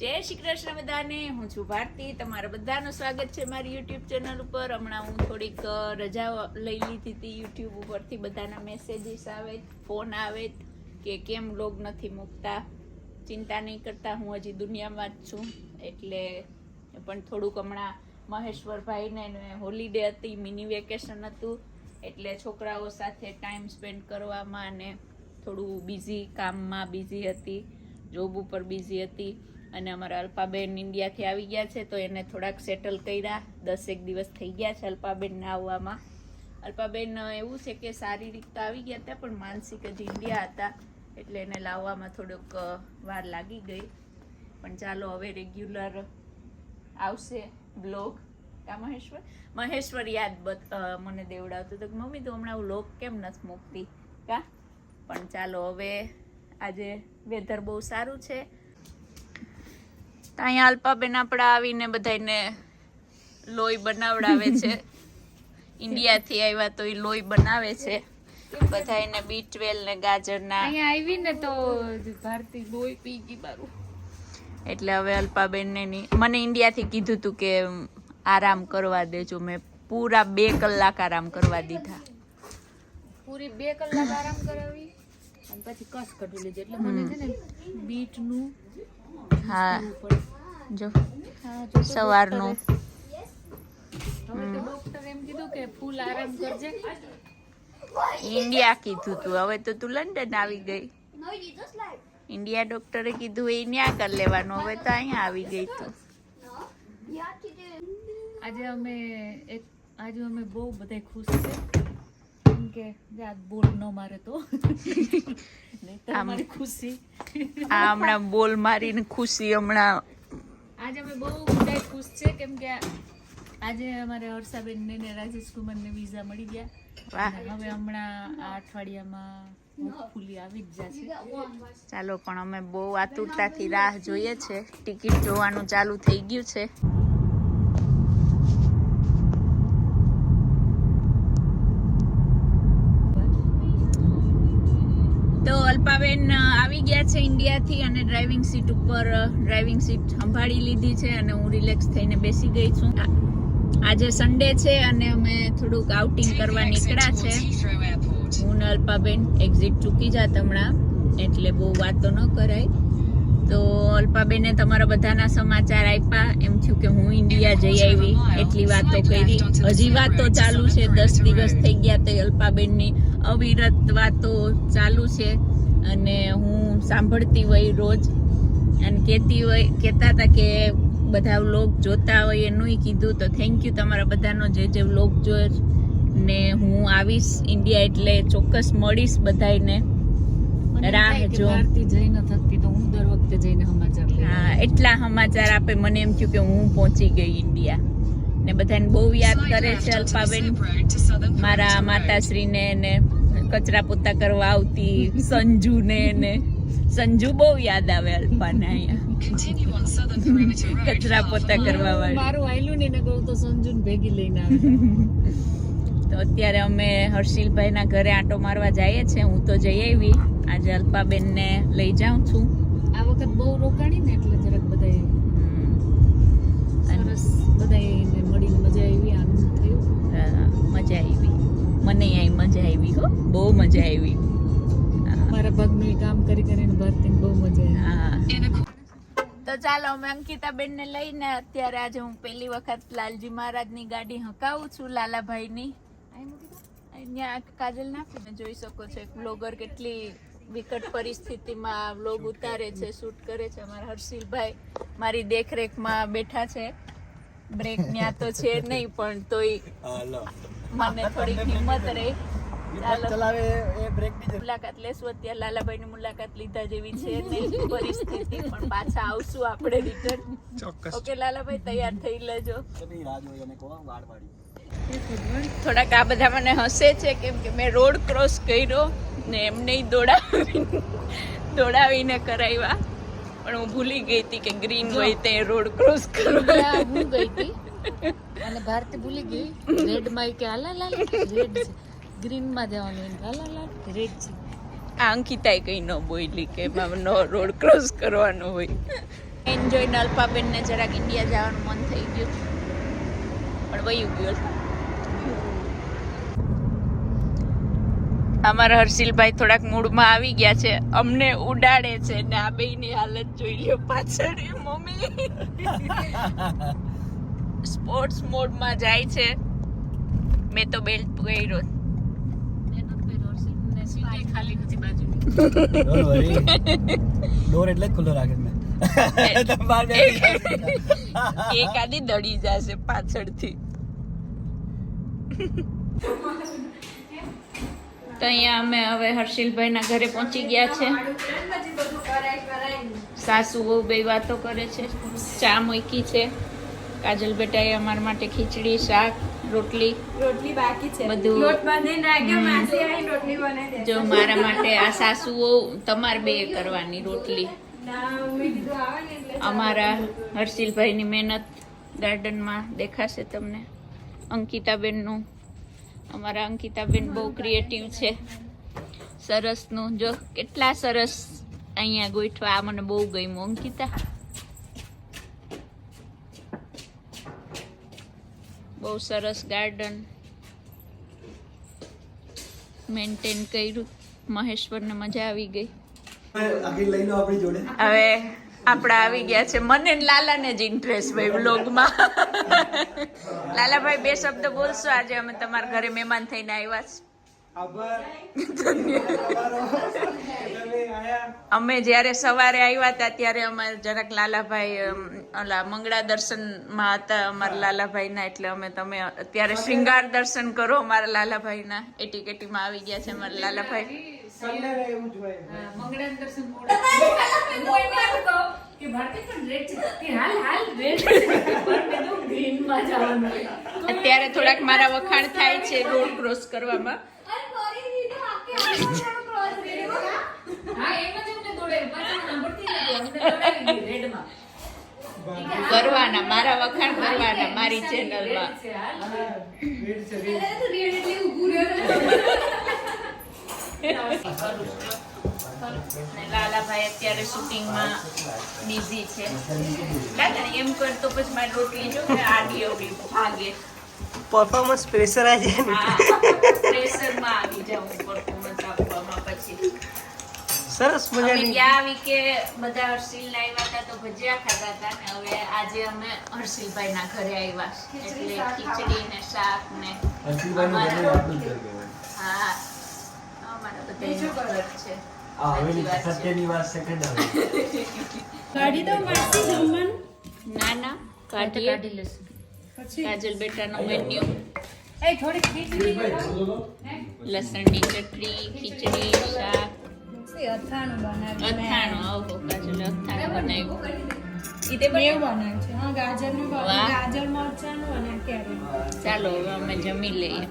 જય શ્રી કૃષ્ણ બધાને. હું છું ભારતી. તમારા બધાનું સ્વાગત છે મારી યુટ્યુબ ચેનલ ઉપર. હમણાં હું થોડીક રજા લઈ લીધી હતી યુટ્યુબ ઉપરથી. બધાના મેસેજીસ આવે ફોન આવે કે કેમ લોગ નથી મૂકતા. ચિંતા નહીં કરતા. હું હજી દુનિયામાં જ છું. એટલે પણ થોડુંક હમણાં મહેશ્વરભાઈને હોલિડે હતી મિની વેકેશન હતું. એટલે છોકરાઓ સાથે ટાઈમ સ્પેન્ડ કરવામાં અને થોડું બિઝી કામમાં બિઝી હતી. જોબ ઉપર બિઝી હતી અને અમારા અલ્પાબેન ઇન્ડિયાથી આવી ગયા છે, તો એને થોડાક સેટલ કર્યા. દસેક દિવસ થઈ ગયા છે અલ્પાબેનને આવવામાં. અલ્પાબેન એવું છે કે શારીરિક તો આવી ગયા હતા, પણ માનસિક જ ઇન્ડિયા હતા, એટલે એને લાવવામાં થોડુંક વાર લાગી ગઈ. પણ ચાલો હવે રેગ્યુલર આવશે બ્લોગ કા મહેશ્વર? મહેશ્વર યાદ બત મને દેવડાવતું તો મમ્મી, તો હમણાં લોક કેમ નથી મૂકતી? કા? પણ ચાલો હવે આજે વેધર બહુ સારું છે. અહીંયા અલ્પાબેન આપણા આવીને બધાને લોહી બનાવડાવે છે. ઇન્ડિયાથી આવ્યા તો એ લોહી બનાવે છે. બધાને બી ટ્વેલ ને ગાજરના. અહીંયા આવીને તો ભારતી લોહી પી ગઈ મારું. એટલે હવે અલ્પાબેનને ની મને ઇન્ડિયાથી કીધું હતું કે આરામ કરવા દેજો. મેં પૂરા બે કલાક આરામ કરવા દીધા. પૂરી બે કલાક આરામ કરાવી? અને પછી કસ કઢી લીધી એટલે મને છે ને બીટનું હા. જો. સવારનું. ડોક્ટર એમ કીધું કે ફૂલ આરામ કરજે. ઇન્ડિયા કીધું તું. હવે તો તું લંડન આવી ગઈ. ઇન્ડિયા ડોક્ટરે કીધું એ ન્યા કરી લેવાનું. હવે તો અહીંયા આવી ગઈ તું. આજે અમે એક આજે અમે બહુ બધા ખુશ છે. કે યાદ બોલ ન મારે તો. આમ. ખુશી. આ હમણાં બોલ મારીને ખુશી હમણાં. આજે અમે બહુ બધા ખુશ છે કેમ કે આજે અમારે હર્ષાબેન ને રાજેશ કુમાર ને વિઝા મળી ગયા. વાહ. હવે હમણાં આ અઠવાડિયામાં હોપફુલી આવી જ જશે. ચાલો પણ અમે બહુ આતુરતાથી રાહ જોઈએ છે. ટિકિટ જોવાનું ચાલુ થઈ ગયું છે તો અ, આવી ગયા છે ઇન્ડિયાથી અને ડ્રાઇવિંગ સીટ ઉપર ડ્રાઇવિંગ સીટ સંભાળી લીધી છે અને હું રિલેક્સ થઈને બેસી ગઈ છું. આજે સન્ડે છે અને અમે થોડુંક આઉટિંગ કરવા નીકળ્યા છે. હું ને અલ્પાબેન એક્ઝિટ ચૂકી જાત હમણાં એટલે બહુ વાતો ન કરાય. તો અલ્પાબેને તમારા બધાના સમાચાર આપ્યા એમ થયું કે હું ઇન્ડિયા જઈ આવી એટલી વાતો કરી. હજી વાતો ચાલુ છે. દસ દિવસ થઈ ગયા તો અલ્પાબેનની અવિરત વાતો ચાલુ છે. અને હું સાંભળતી હોય રોજ. અને કહેતી હોય કહેતા હતા કે બધા વ્લોગ જોતા હોય એનું કીધું. તો થેન્ક યુ તમારા બધાનો જે જે વ્લોગ જોયો ને હું આવીશ ઇન્ડિયા એટલે ચોક્કસ મળીશ બધાને રાહ જો. ભારતી જઈ ન થકતી તો જઈને સમાચાર હા એટલા સમાચાર આપે. મને એમ થયું કે હું પહોંચી ગઈ ઇન્ડિયા ને બધાને બહુ યાદ કરે છે અલ્પાબેન. મારા માતાશ્રીને ને કચરા પોતા કરવા આવતી સંજુને ને. સંજુ બહુ યાદ આવે અલ્પાને અહીંયા. કચરા પોતા કરવા વાળી. મારું આયલું ને એને કહું તો સંજુ ભેગી લઈને આવે તો અત્યારે અમે હર્ષિલભાઈના ઘરે આંટો મારવા જઈએ છીએ હું તો જઈ આવી. આજે અલ્પાબેનને લઈ જાઉં છું. આ વખત બહુ રોકાણી ને એટલે જરાક બધાય હમ. સરસ બધાયને મળીને મજા આવી આનંદ થયો. મજા આવી. મને અહીં મજા આવી હો બહુ મજા આવી. મારા ભાગનું કામ કરી કરીને ભારતીને બહુ મજા આવી. હા. તો ચાલો અમે અંકિતાબેનને લઈને અત્યારે આજે હું પહેલી વખત લાલજી મહારાજની ગાડી હકાવું છું લાલાભાઈની. અહીંયા કાજલ નાખીને જોઈ શકો છો એક બ્લોગર કેટલી વિકટ પરિસ્થિતિમાં વ્લોગ ઉતારે છે શૂટ કરે છે. અમારા હર્ષિલભાઈ મારી દેખરેખમાં બેઠા છે. બ્રેક ન્યા તો છે નહીં પણ તોય મને થોડીક હિંમત રહી. મુલાકાત લેશું અત્યારે લાલાભાઈ ની મુલાકાત લીધા જેવી છે નહીં પરિસ્થિતિ પણ પાછા આવશું આપણે રિટર્ન ઓકે લાલાભાઈ તૈયાર થઈ લેજો. થોડાક આ બધા મને હસે છે કેમ કે મેં રોડ ક્રોસ કર્યો. ને એમને દોડાવી દોડાવીને કરાવ્યા પણ હું ભૂલી ગઈ હતી કે ગ્રીન હોય તે રોડ ક્રોસ કરવા. હું ગઈ હતી. અને ભારત ભૂલી ગઈ. રેડમાં કે હાલા લાલ રેડ છે. ગ્રીનમાં જવાનું હાલા લાલ રેડ છે. આ અંકિતાએ કઈ ન બોલી કે નો રોડ ક્રોસ કરવાનો હોય. એન્જોય અલ્પાબેનને જરાક ઇન્ડિયા જવાનું મન થઈ ગયું. પણ વયું ગયું અમારા હર્ષિલભાઈ થોડાક મૂડમાં આવી ગયા છે. અમને ઉડાડે છે ને આ બેયની હાલત જોઈ લ્યો પાછળ એ મમ્મી. સ્પોર્ટ્સ મોડમાં જાય છે. મેં તો બેલ્ટ પહેર્યો. ખાલી નથી બાજુ ડોર એટલે જ ખુલ્લો રાખે મેં. તમે બહાર બેસી જાઓ. એક આદી દડી જશે પાછળથી. તો અહીંયા અમે હવે હર્ષિલભાઈના ઘરે પહોંચી ગયા છે. સાસુ બહુ બે વાતો કરે છે. ચા મૂકી છે. કાજલ બેટાએ અમારા માટે ખીચડી શાક રોટલી. રોટલી બાકી છે. બધું. લોટ બાંધીને રાખ્યો માસી આવીને રોટલી બનાવી દે. જો મારા માટે આ સાસુઓ તમારે બે કરવાની રોટલી. અમારા હર્ષિલભાઈની મહેનત ગાર્ડનમાં દેખાશે તમને. અંકિતાબેનનું અમારા અંકિતાબેન બહુ ક્રિએટિવ છે. સરસનું જો કેટલા સરસ અહીંયા ગોઠવા આ મને બહુ ગમ્યું. અંકિતા? બહુ સરસ ગાર્ડન મેન્ટેન કર્યું. મહેશ્વરને મજા આવી ગઈ. આખી લઈ લો આપણી જોડે. હવે આપણા આવી ગયા છે. મને લાલાને જ ઇન્ટરેસ્ટ ભાઈ વ્લોગમાં લાલાભાઈ બે શબ્દ બોલશો. આજે અમે તમારા ઘરે મહેમાન થઈને આવ્યા અમે જ્યારે સવારે આવ્યા હતા ત્યારે અમારે જરાક લાલાભાઈ ઓલા મંગળા દર્શનમાં હતા અમારા લાલાભાઈના. એટલે અમે તમે અત્યારે શ્રીંગાર દર્શન કરો અમારા લાલાભાઈના. એટી કેટીમાં આવી ગયા છે અમારા લાલાભાઈ. મંગળા દર્શન મોડા. કે ભારતી પણ રેડ છે. કે હાલ હાલ રેડ છે. પણ તો ગ્રીનમાં જવાનું અત્યારે થોડાક મારા વખાણ થાય છે રોડ ક્રોસ કરવામાં. હા એમ જ અમને દોડે પાછળ સાંભળતી નથી. અમને દોડાવી રેડમાં કરવાના મારા વખાણ કરવાના મારી ચેનલમાં છે હાલ. ને લાલાભાઈ અત્યારે શૂટિંગમાં બિઝી છે. દાદા એમ કરતો પછી મારી રોટલી જો કે આડી અવડી ભાગે. પરફોર્મન્સ પ્રેશર આ છે ને. પ્રેશરમાં આવી જાઉં પરફોર્મન્સ આપવામાં પછી. સરસ મજાની. ગયા આવી કે બધા હર્ષિલ લાવ્યા હતા તો ભજીયા ખાતા હતા ને હવે આજે અમે હર્ષિલભાઈ ના ઘરે આવ્યા એટલે ખીચડી ને શાક ને હર્ષિલભાઈનું ઘરનું આટલું જ ઘર કહેવાય. હા અમારા બધા છે. આ છે. સત્યની વાત સેકન્ડ હવે. કાઢી દો માસી જમવાનું? ના ના કાઢીએ. કાઢી લેશું પછી? કાજલ બેટાનો મેન્યુ. એ થોડી ખીચડી લસણની ચટણી ખીચડી શાક. અથાણું બનાવ્યું અથાણું આવો કાજલ બનાવ્યું. ચાલો હવે અમે જમી લઈએ.